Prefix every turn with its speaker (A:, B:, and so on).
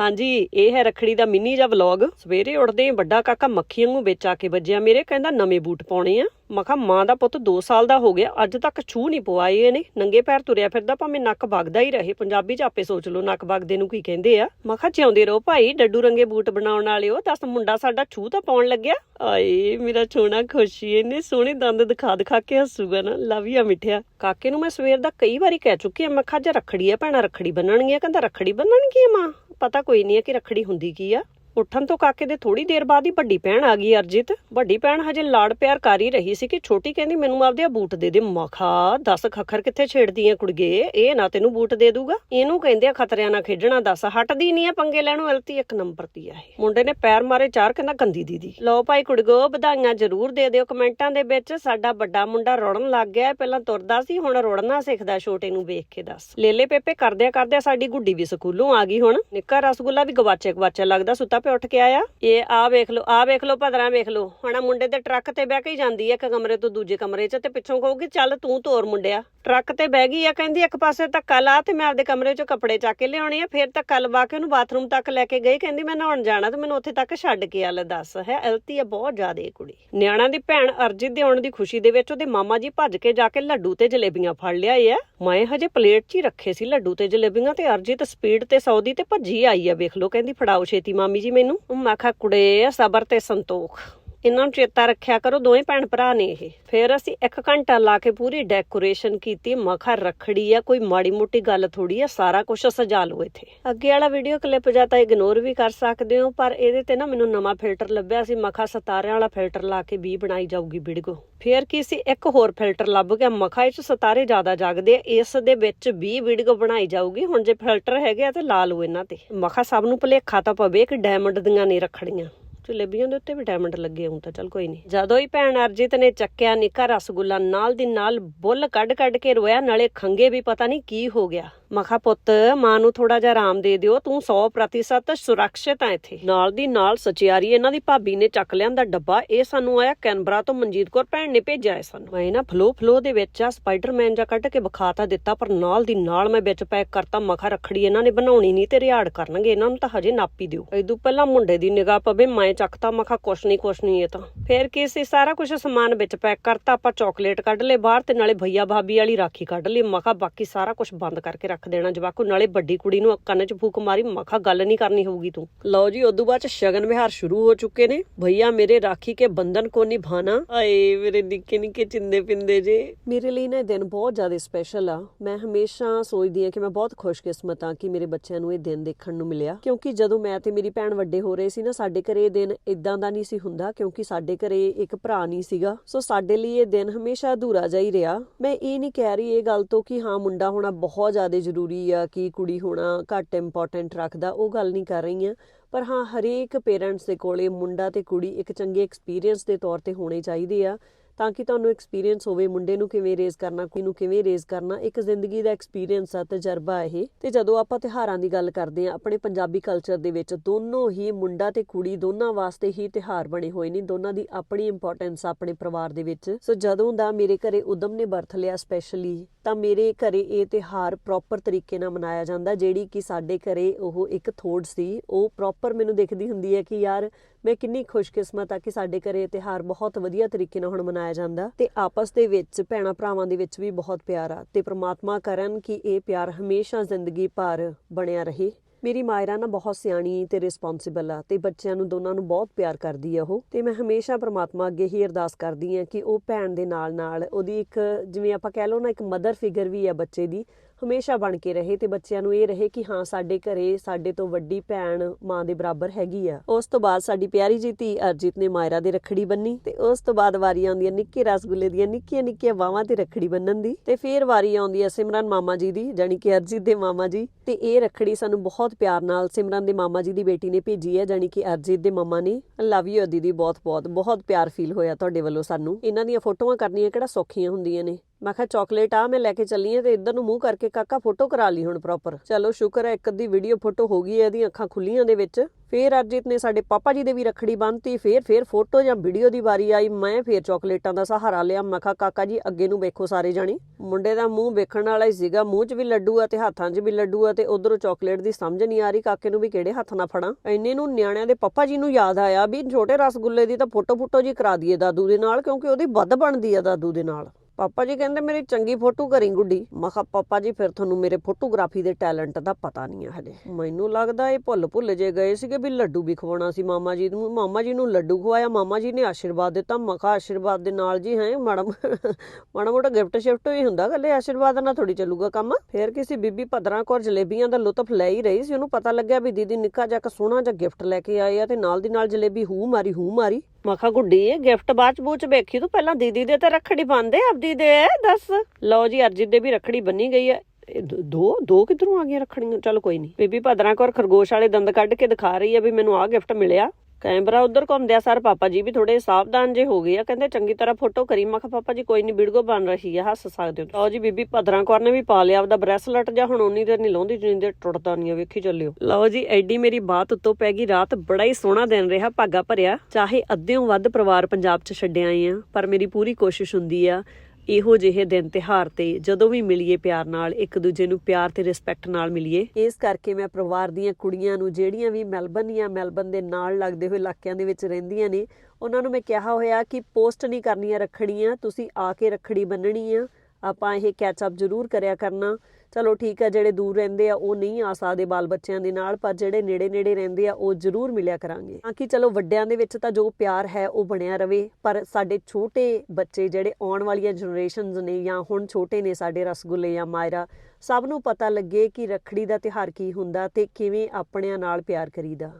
A: ਹਾਂਜੀ, ਇਹ ਹੈ ਰਖੜੀ ਦਾ ਮਿੰਨੀ ਜਿਹਾ ਵਲੌਗ ਸਵੇਰੇ ਉੱਠਦੇ ਵੱਡਾ ਕਾਕਾ ਮੱਖੀਆਂ ਨੂੰ ਵਿੱਚ ਆ ਕੇ ਵੱਜਿਆ। ਮੇਰੇ ਕਹਿੰਦਾ ਨਵੇਂ ਬੂਟ ਪਾਉਣੇ ਆ। ਮੈਂ ਕਿਹਾ, ਮਾਂ ਦਾ ਪੁੱਤ 2 ਸਾਲ ਦਾ ਹੋ ਗਿਆ, ਅੱਜ ਤੱਕ ਛੂ ਨਹੀਂ ਪਵਾਏ ਇਹਨੇ। ਨੰਗੇ ਪੈਰ ਤੁਰਿਆ ਫਿਰਦਾ, ਭਾਵੇਂ ਨੱਕ ਵਗਦਾ ਹੀ ਰਹੇ। ਪੰਜਾਬੀ ਚ ਆਪੇ ਸੋਚ ਲਓ, ਨੱਕ ਵਗਦੇ ਨੂੰ ਕੀ ਕਹਿੰਦੇ ਆ। ਮੈਂ ਕਿਹਾ, ਜਿਉਂਦੇ ਰਹੋ ਭਾਈ, ਡੱਡੂ ਰੰਗੇ ਬੂਟ ਬਣਾਉਣ ਵਾਲਿਓ ਦੱਸ, ਮੁੰਡਾ ਸਾਡਾ ਛੂ ਤਾਂ ਪਾਉਣ ਲੱਗਿਆ। ਆਏ, ਮੇਰਾ ਛੋਣਾ ਖੁਸ਼ੀ ਇਹਨੇ ਸੋਹਣੇ ਦੰਦ ਦਿਖਾ ਦਿਖਾ ਕੇ ਹੱਸੂਗਾ ਨਾ ਲਵੀਆ ਮਿੱਠਿਆ। ਕਾਕੇ ਨੂੰ ਮੈਂ ਸਵੇਰ ਦਾ ਕਈ ਵਾਰੀ ਕਹਿ ਚੁੱਕੀ ਆ, ਮੈਂ ਕਿਹਾ ਜੇ ਰੱਖੜੀ ਆ ਭੈਣਾ, ਰੱਖੜੀ ਬੰਨਣਗੀਆਂ, ਕਹਿੰਦਾ, ਰੱਖੜੀ ਬੰਨਣਗੀ ਆ ਮਾਂ? ਪਤਾ ਕੋਈ ਨਹੀਂ ਆ ਕਿ ਰੱਖੜੀ ਹੁੰਦੀ ਕੀ ਆ। ਉੱਠਣ ਤੋਂ ਕਾਕੇ ਦੇ ਥੋੜੀ ਦੇਰ ਬਾਅਦ ਹੀ ਵੱਡੀ ਭੈਣ ਆ ਗਈ ਅਰਜਿਤ। ਵੱਡੀ ਭੈਣ ਹਜੇ ਲਾੜ ਪਿਆਰ ਕਰ ਹੀ ਰਹੀ ਸੀ ਕਿ ਛੋਟੀ ਕਹਿੰਦੀ, ਮੈਨੂੰ ਆਪਦੇ ਆ ਬੂਟ ਦੇ ਦੇ, ਮਖਾ 10 ਖੱਖਰ ਕਿੱਥੇ ਛੇੜਦੀ ਆ ਕੁੜੀਏ? ਇਹ ਨਾ ਤੈਨੂੰ ਬੂਟ ਦੇ ਦੂਗਾ। ਇਹਨੂੰ ਕਹਿੰਦੇ ਆ ਖਤਰਿਆਂ ਨਾਲ ਖੇਡਣਾ, ਦੱਸ, ਹਟਦੀ ਨਹੀਂ ਆ ਪੰਗੇ ਲੈਣੋਂ ਅਲਤੀ ਇੱਕ ਨੰਬਰ ਦੀ ਆ ਮੁੰਡੇ ਨੇ ਪੈਰ ਮਾਰੇ ਚਾਰ, ਕਹਿੰਦਾ, ਗੰਦੀ ਦੀਦੀ। ਲਓ ਭਾਈ ਕੁੜਗੋ, ਵਧਾਈਆਂ ਜ਼ਰੂਰ ਦੇ ਦਿਓ ਕਮੈਂਟਾਂ ਦੇ ਵਿੱਚ। ਸਾਡਾ ਵੱਡਾ ਮੁੰਡਾ ਰੋੜਨ ਲੱਗ ਗਿਆ, ਪਹਿਲਾਂ ਤੁਰਦਾ ਸੀ, ਹੁਣ ਰੋੜਨਾ ਸਿੱਖਦਾ ਛੋਟੇ ਨੂੰ ਵੇਖ ਕੇ, ਦੱਸ। ਲੇਲੇ ਪੇਪੇ ਕਰਦਿਆਂ ਕਰਦਿਆਂ ਸਾਡੀ ਗੁੱਡੀ ਵੀ ਸਕੂਲੋਂ ਆ ਗਈ ਹੁਣ। ਨਿੱਕਾ ਰਸਗੁੱਲਾ ਵੀ ਗਵਾਚੇ ਗਵਾਚੇ ਲੱਗਦਾ, ਸੁੱਤਾ ਪਿਆ ਉੱਠ ਕੇ ਆਇਆ। ਇਹ ਆ ਵੇਖ ਲਓ, ਆ ਵੇਖ ਲਓ, ਭਦਰਾਂ ਵੇਖ ਲਓ। ਹੁਣ ਮੁੰਡੇ ਦੇ ਟਰੱਕ ਤੇ ਬਹਿ ਕੇ ਹੀ ਜਾਂਦੀ ਹੈ ਇੱਕ ਕਮਰੇ ਤੋਂ ਦੂਜੇ ਕਮਰੇ 'ਚ ਤੇ ਪਿੱਛੋਂ ਕਹੂਗੀ, ਚੱਲ ਤੂੰ ਤੋਰ ਮੁੰਡਿਆ। ਟਰੱਕ ਤੇ ਬਹਿ ਗਈ ਆ, ਕਹਿੰਦੀ ਇੱਕ ਪਾਸੇ ਧੱਕਾ ਲਾ ਤੇ ਮੈਂ ਆਪਦੇ ਕਮਰੇ 'ਚੋਂ ਕੱਪੜੇ ਚੱਕ ਕੇ ਲਿਆਉਣੇ ਆ, ਫਿਰ ਧੱਕਾ ਲਵਾ ਕੇ ਉਹਨੂੰ ਬਾਥਰੂਮ ਤੱਕ ਲੈ ਕੇ ਗਈ, ਕਹਿੰਦੀ ਮੈਂ ਨਹਾਉਣ ਜਾਣਾ ਤੇ ਮੈਨੂੰ ਉੱਥੇ ਤੱਕ ਛੱਡ ਕੇ ਆ, ਲੈ ਦੱਸ, ਹੈ ਅਲਤੀ ਆ, ਬਹੁਤ ਜ਼ਿਆਦਾ ਇਹ ਕੁੜੀ। ਨਿਆਣਾ ਦੀ ਭੈਣ ਅਰਜਿਤ ਦੇ ਆਉਣ ਦੀ ਖੁਸ਼ੀ ਦੇ ਵਿੱਚ ਉਹਦੇ ਮਾਮਾ ਜੀ ਭੱਜ ਕੇ ਜਾ ਕੇ ਲੱਡੂ ਤੇ ਜਲੇਬੀਆਂ ਫੜ ਲਿਆਏ ਆ। ਮੈਂ ਹਜੇ ਪਲੇਟ 'ਚ ਹੀ ਰੱਖੇ ਸੀ ਲੱਡੂ ਤੇ ਜਲੇਬੀਆਂ ਤੇ ਅਰਜਿਤ ਸਪੀਡ ਤੇ ਸੌਦੀ ਤੇ ਭੱਜੀ ਆਈ ਆ, ਵੇਖ ਲਓ, ਕਹਿੰਦੀ ਫੜਾਓ ਛੇਤੀ ਮਾਮੀ ਜੀ ਮੈਨੂੰ। ਮੈਂ ਕਿਹਾ ਕੁੜੇ ਸਬਰ ਤੇ ਸੰਤੋਖ। ਇਹਨਾਂ ਨੂੰ ਚੇਤਾ ਰੱਖਿਆ ਕਰੋ, ਦੋਵੇਂ ਭੈਣ ਭਰਾ ਨੇ ਇਹ। ਫਿਰ ਅਸੀਂ 1 ਘੰਟਾ ਲਾ ਕੇ ਪੂਰੀ ਡੈਕੋਰੇਸ਼ਨ ਕੀਤੀ, ਮਖਾ ਰੱਖੜੀ ਆ, ਕੋਈ ਮਾੜੀ ਮੋਟੀ ਗੱਲ ਥੋੜੀ ਆ, ਸਾਰਾ ਕੁਝ ਸਜਾ ਲਓ ਇੱਥੇ। ਅੱਗੇ ਵਾਲਾ ਵੀਡੀਓ ਕਲਿੱਪ ਜਾਂ ਤਾਂ ਇਗਨੋਰ ਵੀ ਕਰ ਸਕਦੇ ਹੋ, ਪਰ ਇਹਦੇ ਤੇ ਨਾ ਮੈਨੂੰ ਨਵਾਂ ਫਿਲਟਰ ਲੱਭਿਆ ਸੀ, ਮਖਾ ਸਤਾਰਿਆਂ ਵਾਲਾ ਫਿਲਟਰ ਲਾ ਕੇ ਵੀ ਬਣਾਈ ਜਾਊਗੀ ਵੀਡੀਓ ਫਿਰ ਕੀ ਸੀ, ਇੱਕ ਹੋਰ ਫਿਲਟਰ ਲੱਭ ਗਿਆ, ਮਖਾ ਇਹ ਚ ਸਤਾਰੇ ਜ਼ਿਆਦਾ ਜਾਗਦੇ ਆ, ਇਸ ਦੇ ਵਿੱਚ ਵੀ ਵੀਡੀਓ ਬਣਾਈ ਜਾਊਗੀ। ਹੁਣ ਜੇ ਫਿਲਟਰ ਹੈਗੇ ਆ ਤੇ ਲਾ ਲਓ ਇਹਨਾਂ ਤੇ। ਮਖਾ ਸਭ ਨੂੰ ਭੁਲੇਖਾ ਤਾਂ ਪਵੇ ਕਿ ਡਾਇਮੰਡ ਦੀਆਂ ਨਹੀਂ ਰੱਖੜੀਆਂ। ਜਲੇਬੀਆਂ ਦੇ ਉੱਤੇ ਵੀ ਡਾਇਮੰਡ ਲੱਗੇ ਹੁਣ ਤਾਂ ਚੱਲ ਕੋਈ ਨਹੀਂ ਜਦੋਂ ਹੀ ਭੈਣ ਅਰਜਿਤ ਨੇ ਚੱਕਿਆ, ਨਿੱਕਾ ਰਸਗੁੱਲਾ ਨਾਲ ਦੀ ਨਾਲ ਬੁੱਲ ਕੱਢ ਕੱਢ ਕੇ ਰੋਇਆ, ਨਾਲੇ ਖੰਗੇ ਵੀ ਪਤਾ ਨਹੀਂ ਕੀ ਹੋ ਗਿਆ। ਮਖਾ ਪੁੱਤ ਮਾਂ ਨੂੰ ਥੋੜਾ ਜਿਹਾ ਆਰਾਮ ਦੇ ਦਿਓ, ਤੂੰ 100% ਸੁਰੱਖਿਅਤ ਆ ਇੱਥੇ। ਨਾਲ ਦੀ ਨਾਲ ਸਚਿਆਰੀ ਇਹਨਾਂ ਦੀ ਭਾਬੀ ਨੇ ਚੱਕ ਲਿਆਂਦਾ ਡੱਬਾ, ਇਹ ਸਾਨੂੰ ਆਇਆ ਕੈਨਬਰਾ ਤੋਂ ਮਨਜੀਤ ਕੌਰ ਭੈਣ ਨੇ ਭੇਜਿਆ ਹੈ ਸਾਨੂੰ। ਮੈਂ ਨਾ ਫਲੋ ਫਲੋ ਦੇ ਵਿੱਚ ਆ, ਸਪਾਈਡਰਮੈਨ ਜਾਂ ਕੱਢ ਕੇ ਵਿਖਾਤਾ ਦਿੱਤਾ, ਪਰ ਨਾਲ ਦੀ ਨਾਲ ਮੈਂ ਵਿੱਚ ਪੈਕ ਕਰਤਾ, ਮਖਾ ਰੱਖੜੀ ਇਹਨਾਂ ਨੇ ਬਣਾਉਣੀ ਨਹੀਂ ਤੇ ਰਿਹਾੜ ਕਰਨਗੇ, ਇਹਨਾਂ ਨੂੰ ਤਾਂ ਹਜੇ ਨਾਪੀ ਦਿਓ। ਇਦੋਂ ਪਹਿਲਾਂ ਮੁੰਡੇ ਦੀ ਨਿਗਾਹ ਪਵੇ, ਮੈਂ ਚੱਕਤਾ, ਮਖਾ ਕੁਛ ਨਹੀਂ ਕੁਛ ਨਹੀਂ ਇਹ ਤਾਂ। ਫੇਰ ਕੀ ਸੀ ਸਾਰਾ ਕੁਝ ਸਮਾਨ ਵਿੱਚ ਪੈਕ ਕਰਤਾ, ਆਪਾਂ ਚਾਕਲੇਟ ਕੱਢ ਲਏ ਬਾਹਰ ਤੇ ਨਾਲੇ ਭਈਆ ਭਾਬੀ ਵਾਲੀ ਰਾਖੀ ਕੱਢ ਲਈ, ਮਖਾ ਬਾਕੀ ਸਾਰਾ ਕੁਝ ਬੰਦ ਕਰਕੇ ਰੱਖ ਦੇਣਾ ਜਵਾਕੋ, ਨਾਲੇ ਵੱਡੀ ਕੁੜੀ ਨੂੰ ਕੰਨ 'ਚ ਫੂਕ ਮਾਰੀ, ਮਖਾ ਗੱਲ ਨਹੀਂ ਕਰਨੀ ਹੋਊਗੀ ਤੂੰ। ਲਓ ਜੀ, ਉਦੋਂ ਬਾਅਦ ਸ਼ਗਨ ਵਿਹਾਰ ਸ਼ੁਰੂ ਹੋ ਚੁੱਕੇ ਨੇ। ਭਈਆ, ਮੇਰੇ ਰਾਖੀ ਕੇ ਬੰਧਨ ਕੋ ਨਿਭਾਣਾ? ਆਏ ਮੇਰੇ ਨਿੱਕੇ ਨਿੱਕੇ ਚਿੰਦੇ ਪਿੰਦੇ ਜੇ। ਮੇਰੇ ਲਈ ਨਾ ਇਹ ਦਿਨ ਬਹੁਤ ਜ਼ਿਆਦਾ ਸਪੈਸ਼ਲ ਆ। ਮੈਂ ਹਮੇਸ਼ਾ ਸੋਚਦੀ ਆ ਕਿ ਮੈਂ ਬਹੁਤ ਖੁਸ਼ਕਿਸਮਤ ਆ ਕਿ ਮੇਰੇ ਬੱਚਿਆਂ ਨੂੰ ਇਹ ਦਿਨ ਦੇਖਣ ਨੂੰ ਮਿਲਿਆ। ਕਿਉਂਕਿ ਜਦੋਂ ਮੈਂ ਤੇ ਮੇਰੀ ਭੈਣ ਵੱਡੇ ਹੋ ਰਹੇ ਸੀ ਨਾ, ਸਾਡੇ ਘਰੇ ਇਹ ਦਿਨ ਇਦਾਂ ਦਾ ਨਹੀਂ ਸੀ ਹੁੰਦਾ, ਕਿਉਂਕਿ ਸਾਡੇ ਘਰੇ ਇੱਕ ਭਰਾ ਨਹੀਂ ਸੀਗਾ। ਸੋ ਸਾਡੇ ਲਈ ਇਹ ਦਿਨ ਹਮੇਸ਼ਾ ਅਧੂਰਾ ਜਿਹਾ ਹੀ ਰਿਹਾ। ਮੈਂ ਇਹ ਨਹੀਂ ਕਹਿ ਰਹੀ ਇਹ ਗੱਲ ਤੋਂ ਕਿ ਹਾਂ, ਮੁੰਡਾ ਹੋਣਾ ਬਹੁਤ ਜ਼ਿਆਦਾ ਜ਼ਰੂਰੀ ਆ ਕਿ ਕੁੜੀ ਹੋਣਾ ਘੱਟ ਇੰਪੋਰਟੈਂਟ ਰੱਖਦਾ, ਉਹ ਗੱਲ ਨਹੀਂ ਕਰ ਰਹੀ ਆ ਪਰ ਹਾਂ, ਹਰੇਕ ਪੇਰੈਂਟਸ ਦੇ ਕੋਲੇ ਮੁੰਡਾ ਤੇ ਕੁੜੀ ਇੱਕ ਚੰਗੇ ਐਕਸਪੀਰੀਅੰਸ ਦੇ ਤੌਰ ਤੇ ਹੋਣੇ ਚਾਹੀਦੇ ਆ, ਤਾਂ ਕਿ ਤੁਹਾਨੂੰ ਐਕਸਪੀਰੀਅੰਸ ਹੋਵੇ, ਮੁੰਡੇ ਨੂੰ ਕਿਵੇਂ ਰੇਜ਼ ਕਰਨਾ, ਕੁੜੀ ਨੂੰ ਕਿਵੇਂ ਰੇਜ਼ ਕਰਨਾ, ਇੱਕ ਜ਼ਿੰਦਗੀ ਦਾ ਐਕਸਪੀਰੀਅੰਸ ਆ, ਤਜਰਬਾ ਇਹ। ਤੇ ਜਦੋਂ ਆਪਾਂ ਤਿਹਾਰਾਂ ਦੀ ਗੱਲ ਕਰਦੇ ਆ, ਆਪਣੇ ਪੰਜਾਬੀ ਕਲਚਰ ਦੇ ਵਿੱਚ ਦੋਨੋਂ ਹੀ ਮੁੰਡਾ ਤੇ ਕੁੜੀ ਦੋਨਾਂ ਵਾਸਤੇ ਹੀ ਤਿਹਾਰ ਬਣੇ ਹੋਏ ਨੇ, ਦੋਨਾਂ ਦੀ ਆਪਣੀ ਇੰਪੋਰਟੈਂਸ ਆਪਣੇ ਪਰਿਵਾਰ ਦੇ ਵਿੱਚ। ਸੋ ਜਦੋਂ ਦਾ ਮੇਰੇ ਘਰੇ ਉਦਮ ਨੇ ਬਰਥ ਲਿਆ ਸਪੈਸ਼ਲੀ ਤਾਂ ਮੇਰੇ ਘਰੇ ਇਹ ਤਿਹਾਰ ਪ੍ਰੋਪਰ ਤਰੀਕੇ ਨਾਲ ਮਨਾਇਆ ਜਾਂਦਾ, ਜਿਹੜੀ ਕਿ ਸਾਡੇ ਘਰੇ ਉਹ ਇੱਕ ਥੋੜ ਸੀ, ਉਹ ਪ੍ਰੋਪਰ ਮੈਨੂੰ ਦਿਖਦੀ ਹੁੰਦੀ ਹੈ ਕਿ ਯਾਰ ਮੈਂ ਕਿੰਨੀ ਖੁਸ਼ਕਿਸਮਤ ਆ ਕਿ ਸਾਡੇ ਘਰੇ ਇਹ ਤਿਹਾਰ ਬਹੁਤ ਵਧੀਆ ਤਰੀਕੇ ਨਾਲ ਹੁਣ ਮਨਾਇਆ ਜਾਂਦਾ ਤੇ ਆਪਸ ਦੇ ਵਿੱਚ, ਭੈਣਾ ਭਰਾਵਾਂ ਦੇ ਵਿੱਚ ਵੀ ਬਹੁਤ ਪਿਆਰ ਆ ਤੇ ਪ੍ਰਮਾਤਮਾ ਕਰਨ ਕਿ ਇਹ ਪਿਆਰ ਹਮੇਸ਼ਾ ਜ਼ਿੰਦਗੀ ਭਰ ਬਣਿਆ ਰਹੇ। ਮੇਰੀ ਮਾਇਰਾ ਨਾ ਬਹੁਤ ਸਿਆਣੀ ਤੇ ਰਿਸਪੌਂਸਿਬਲ ਆ ਤੇ ਬੱਚਿਆਂ ਨੂੰ ਦੋਨਾਂ ਨੂੰ ਬਹੁਤ ਪਿਆਰ ਕਰਦੀ ਆ ਉਹ। ਤੇ ਮੈਂ ਹਮੇਸ਼ਾ ਪ੍ਰਮਾਤਮਾ ਅੱਗੇ ਹੀ ਅਰਦਾਸ ਕਰਦੀ ਆ ਕਿ ਉਹ ਭੈਣ ਦੇ ਨਾਲ ਨਾਲ ਉਹਦੀ ਇੱਕ, ਜਿਵੇਂ ਆਪਾਂ ਕਹਿ ਲਓ ਨਾ ਇੱਕ ਮਦਰ ਫਿਗਰ ਵੀ ਆ ਬੱਚੇ ਦੀ ਹਮੇਸ਼ਾ ਬਣ ਕੇ ਰਹੇ ਤੇ ਬੱਚਿਆਂ ਨੂੰ ਇਹ ਰਹੇ ਕਿ ਹਾਂ, ਸਾਡੇ ਘਰੇ, ਸਾਡੇ ਤੋਂ ਵੱਡੀ ਭੈਣ ਮਾਂ ਦੇ ਬਰਾਬਰ ਹੈਗੀ ਆ। ਉਸ ਤੋਂ ਬਾਅਦ ਸਾਡੀ ਪਿਆਰੀ ਜੀ ਧੀ ਅਰਜੀਤ ਨੇ ਮਾਇਰਾ ਦੇ ਰੱਖੜੀ ਬੰਨੀ ਤੇ ਉਸ ਤੋਂ ਬਾਅਦ ਵਾਰੀ ਆਉਂਦੀ ਆ ਨਿੱਕੇ ਰਸਗੁੱਲੇ ਦੀਆਂ ਨਿੱਕੀਆਂ ਨਿੱਕੀਆਂ ਬਾਹਾਂ ਤੇ ਰੱਖੜੀ ਬੰਨਣ ਦੀ ਤੇ ਫੇਰ ਵਾਰੀ ਆਉਂਦੀ ਹੈ ਸਿਮਰਨ ਮਾਮਾ ਜੀ ਦੀ ਜਾਨੀ ਕਿ ਅਰਜੀਤ ਦੇ ਮਾਮਾ ਜੀ। ਤੇ ਇਹ ਰੱਖੜੀ ਸਾਨੂੰ ਬਹੁਤ ਪਿਆਰ ਨਾਲ ਸਿਮਰਨ ਦੇ ਮਾਮਾ ਜੀ ਦੀ ਬੇਟੀ ਨੇ ਭੇਜੀ ਹੈ ਜਾਨੀ ਕਿ ਅਰਜੀਤ ਦੇ ਮਾਮਾ ਨੇ। ਲਵ ਯੂ ਦੀਦੀ ਬਹੁਤ ਬਹੁਤ ਬਹੁਤ ਪਿਆਰ ਫੀਲ ਹੋਇਆ ਤੁਹਾਡੇ ਵੱਲੋਂ ਸਾਨੂੰ। ਇਹਨਾਂ ਦੀਆਂ ਫੋਟੋਆਂ ਕਰਨੀਆਂ ਕਿਹੜਾ ਸੌਖੀਆਂ ਹੁੰਦੀਆਂ ਨੇ। ਮੈਂ ਕਿਹਾ, ਚਾਕਲੇਟ ਆ, ਮੈਂ ਲੈ ਕੇ ਚੱਲੀ ਆ ਤੇ ਇੱਧਰ ਨੂੰ ਮੂੰਹ ਕਰਕੇ ਕਾਕਾ ਫੋਟੋ ਕਰਾ ਲਈ ਹੁਣ ਪ੍ਰੋਪਰ ਚਲੋ, ਸ਼ੁਕਰ ਹੈ ਇੱਕ ਅੱਧੀ ਵੀਡੀਓ ਫੋਟੋ ਹੋ ਗਈ ਹੈ ਇਹਦੀਆਂ ਅੱਖਾਂ ਖੁੱਲੀਆਂ ਦੇ ਵਿੱਚ। ਫੇਰ ਅਰਜੀਤ ਨੇ ਸਾਡੇ ਪਾਪਾ ਜੀ ਦੇ ਵੀ ਰੱਖੜੀ ਬੰਨਤੀ, ਫੇਰ ਫੇਰ ਫੋਟੋ ਜਾਂ ਵੀਡੀਓ ਦੀ ਵਾਰੀ ਆਈ, ਮੈਂ ਫੇਰ ਚਾਕਲੇਟਾਂ ਦਾ ਸਹਾਰਾ ਲਿਆ। ਮੈਂ ਕਿਹਾ, ਕਾਕਾ ਜੀ, ਅੱਗੇ ਨੂੰ ਵੇਖੋ ਸਾਰੇ ਜਾਣੇ। ਮੁੰਡੇ ਦਾ ਮੂੰਹ ਵੇਖਣ ਵਾਲਾ ਹੀ ਸੀਗਾ, ਮੂੰਹ 'ਚ ਵੀ ਲੱਡੂ ਆ ਤੇ ਹੱਥਾਂ 'ਚ ਵੀ ਲੱਡੂ ਆ ਤੇ ਉਧਰੋਂ ਚਾਕਲੇਟ ਦੀ ਸਮਝ ਨਹੀਂ ਆ ਰਹੀ ਕਾਕੇ ਨੂੰ ਵੀ ਕਿਹੜੇ ਹੱਥ ਨਾਲ ਫੜਾਂ। ਇੰਨੇ ਨੂੰ ਨਿਆਣਿਆਂ ਦੇ ਪਾਪਾ ਜੀ ਨੂੰ ਯਾਦ ਆਇਆ ਵੀ ਛੋਟੇ ਰਸਗੁੱਲੇ ਦੀ ਤਾਂ ਫੋਟੋ ਫੋਟੋ ਜੀ ਕਰਾ ਦਈਏ ਦਾਦੂ ਦੇ ਨਾਲ, ਕਿਉਂਕਿ ਉਹਦੀ ਵੱਧ ਬਣਦੀ ਆ ਦਾਦੂ ਦੇ ਨਾਲ। ਪਾਪਾ ਜੀ ਕਹਿੰਦੇ ਮੇਰੀ ਚੰਗੀ ਫੋਟੋ ਕਰੀ ਗੁੱਡੀ। ਮੈਂ ਕਿਹਾ, ਪਾਪਾ ਜੀ, ਫਿਰ ਤੁਹਾਨੂੰ ਮੇਰੇ ਫੋਟੋਗ੍ਰਾਫੀ ਦੇ ਟੈਲੈਂਟ ਦਾ ਪਤਾ ਨਹੀਂ ਹੈ ਹਜੇ। ਮੈਨੂੰ ਲੱਗਦਾ ਇਹ ਭੁੱਲ ਭੁੱਲ ਜੇ ਗਏ ਸੀਗੇ ਵੀ ਲੱਡੂ ਵੀ ਖਵਾਉਣਾ ਸੀ ਮਾਮਾ ਜੀ ਨੂੰ। ਮਾਮਾ ਜੀ ਨੂੰ ਲੱਡੂ ਖਵਾਇਆ, ਮਾਮਾ ਜੀ ਨੇ ਆਸ਼ੀਰਵਾਦ ਦਿੱਤਾ। ਮੈਂ ਕਿਹਾ, ਆਸ਼ੀਰਵਾਦ ਦੇ ਨਾਲ ਜੀ ਹੈ, ਮਾੜਾ ਮਾੜਾ ਮੋਟਾ ਗਿਫਟ ਸ਼ਿਫਟ ਹੀ ਹੁੰਦਾ ਗੱਲੇ ਆਸ਼ੀਰਵਾਦ ਨਾਲ ਥੋੜੀ ਚੱਲੂਗਾ ਕੰਮ। ਫਿਰ ਕਿਸੇ ਬੀਬੀ ਭਦਰਾਂ ਕੌਰ ਜਲੇਬੀਆਂ ਦਾ ਲੁਤਫ ਲੈ ਹੀ ਰਹੀ ਸੀ। ਉਹਨੂੰ ਪਤਾ ਲੱਗਿਆ ਵੀ ਦੀਦੀ ਨਿੱਕਾ ਜਿਹਾ ਇੱਕ ਸੋਹਣਾ ਜਿਹਾ ਗਿਫਟ ਲੈ ਕੇ ਆਏ ਆ ਤੇ ਨਾਲ ਦੀ ਨਾਲ ਜਲੇਬੀ ਹੂ ਮਾਰੀ ਹੂ ਮਾਰੀ। ਮਖਾ ਗੁੱਡੀ ਇਹ ਗਿਫਟ ਬਾਅਦ ਚ ਬੂਚ ਵੇਖੀ ਤੂੰ, ਪਹਿਲਾਂ ਦੀਦੀ ਦੇ ਤੇ ਰੱਖੜੀ ਬੰਨਦੇ, ਆਪਦੀ ਦੇ, ਦੱਸ। ਲਓ ਜੀ ਅਰਜੀਤ ਦੇ ਵੀ ਰੱਖੜੀ ਬੰਨੀ ਗਈ ਹੈ। ਦੋ- ਦੋ ਦੋ ਕਿੱਧਰੋਂ ਆ ਗਈਆਂ ਰੱਖੜੀਆਂ? ਚਲ ਕੋਈ ਨਹੀਂ। ਬੀਬੀ ਭਦਰਾਂ ਕੌਰ ਖਰਗੋਸ਼ ਵਾਲੇ ਦੰਦ ਕੱਢ ਕੇ ਦਿਖਾ ਰਹੀ ਹੈ ਵੀ ਮੈਨੂੰ ਆਹ ਗਿਫਟ ਮਿਲਿਆ। ਕੈਮਰਾ ਉਧਰ ਘੁੰਮਦਿਆ ਸਰ ਪਾਪਾ ਜੀ ਵੀ ਥੋੜੇ ਸਾਵਧਾਨ ਜੇ ਹੋ ਗਏ ਆ। ਕਹਿੰਦੇ ਚੰਗੀ ਤਰ੍ਹਾਂ ਫੋਟੋ ਕਰੀ। ਮੈਂ ਕਿਹਾ, ਪਾਪਾ ਜੀ, ਕੋਈ ਨਹੀਂ ਵੀਡੀਓ ਬਣ ਰਹੀ ਆ, ਹੱਸ ਸਕਦੇ ਹੋ। ਲਓ ਜੀ, ਬੀਬੀ ਭਦਰਾਂ ਕੌਰ ਨੇ ਵੀ ਪਾ ਲਿਆ ਆਪਦਾ ਬ੍ਰੈਸਲੈਟ ਜਾਂ ਹੁਣ ਉਨੀ ਦੇਰ ਨਹੀਂ ਲਾਉਂਦੀ ਜਿੰਨੀ ਦੇਰ ਟੁੱਟਦਾ ਨਹੀਂ ਆ, ਵੇਖੀ ਚੱਲਿਓ। ਲਓ ਜੀ, ਐਡੀ ਮੇਰੀ ਬਾਤ ਉੱਤੋਂ ਪੈ ਗਈ। ਰਾਤ ਬੜਾ ਹੀ ਸੋਹਣਾ ਦਿਨ ਰਿਹਾ, ਭਾਗਾ ਭਰਿਆ। ਚਾਹੇ ਅੱਧਿਓਂ ਵੱਧ ਪਰਿਵਾਰ ਪੰਜਾਬ 'ਚ ਛੱਡਿਆ ਆਏ ਆ, ਪਰ ਮੇਰੀ ਪੂਰੀ ਕੋਸ਼ਿਸ਼ ਹੁੰਦੀ ਆ ਇਹੋ ਜਿਹੇ ਦਿਨ ਤਿਹਾਰ ਤੇ ਜਦੋਂ ਵੀ ਮਿਲੀਏ ਪਿਆਰ ਨਾਲ, ਇੱਕ ਦੂਜੇ ਨੂੰ ਪਿਆਰ ਤੇ ਰਿਸਪੈਕਟ ਨਾਲ ਮਿਲੀਏ। ਇਸ ਕਰਕੇ ਮੈਂ ਪਰਿਵਾਰ ਦੀਆਂ ਕੁੜੀਆਂ ਨੂੰ ਜਿਹੜੀਆਂ ਵੀ ਮੈਲਬਨ ਜਾਂ ਮੈਲਬਨ ਦੇ ਨਾਲ ਲੱਗਦੇ ਹੋਏ ਇਲਾਕਿਆਂ ਦੇ ਵਿੱਚ ਰਹਿੰਦੀਆਂ ਨੇ, ਉਹਨਾਂ ਨੂੰ ਮੈਂ ਕਿਹਾ ਹੋਇਆ ਕਿ ਪੋਸਟ ਨਹੀਂ ਕਰਨੀਆਂ ਰੱਖੜੀਆਂ ਤੁਸੀਂ ਆ ਕੇ ਰੱਖੜੀ ਬੰਨਣੀ ਆ। ਆਪਾਂ ਇਹ ਕੈਚ ਅਪ ਜ਼ਰੂਰ ਕਰਿਆ ਕਰਨਾ। ਚਲੋ ਠੀਕ ਆ, ਜਿਹੜੇ ਦੂਰ ਰਹਿੰਦੇ ਆ, ਉਹ ਨਹੀਂ ਆ ਸਕਦੇ ਬਾਲ ਬੱਚਿਆਂ ਦੇ ਨਾਲ, ਪਰ ਜਿਹੜੇ ਨੇੜੇ ਨੇੜੇ ਰਹਿੰਦੇ ਆ, ਉਹ ਜ਼ਰੂਰ ਮਿਲਿਆ ਕਰਾਂਗੇ। ਤਾਂ ਕਿ ਚਲੋ ਵੱਡਿਆਂ ਦੇ ਵਿੱਚ ਤਾਂ ਜੋ ਪਿਆਰ ਹੈ, ਉਹ ਬਣਿਆ ਰਵੇ, ਪਰ ਸਾਡੇ ਛੋਟੇ ਬੱਚੇ ਜਿਹੜੇ ਆਉਣ ਵਾਲੀਆਂ ਜਨਰੇਸ਼ਨਸ ਨੇ ਜਾਂ ਹੁਣ ਛੋਟੇ ਨੇ ਸਾਡੇ ਰਸਗੁੱਲੇ ਜਾਂ ਮਾਇਰਾ, ਸਭ ਨੂੰ ਪਤਾ ਲੱਗੇ ਕਿ ਰੱਖੜੀ ਦਾ ਤਿਹਾਰ ਕੀ ਹੁੰਦਾ ਤੇ ਕਿਵੇਂ ਆਪਣਿਆਂ ਨਾਲ ਪਿਆਰ ਕਰੀਦਾ।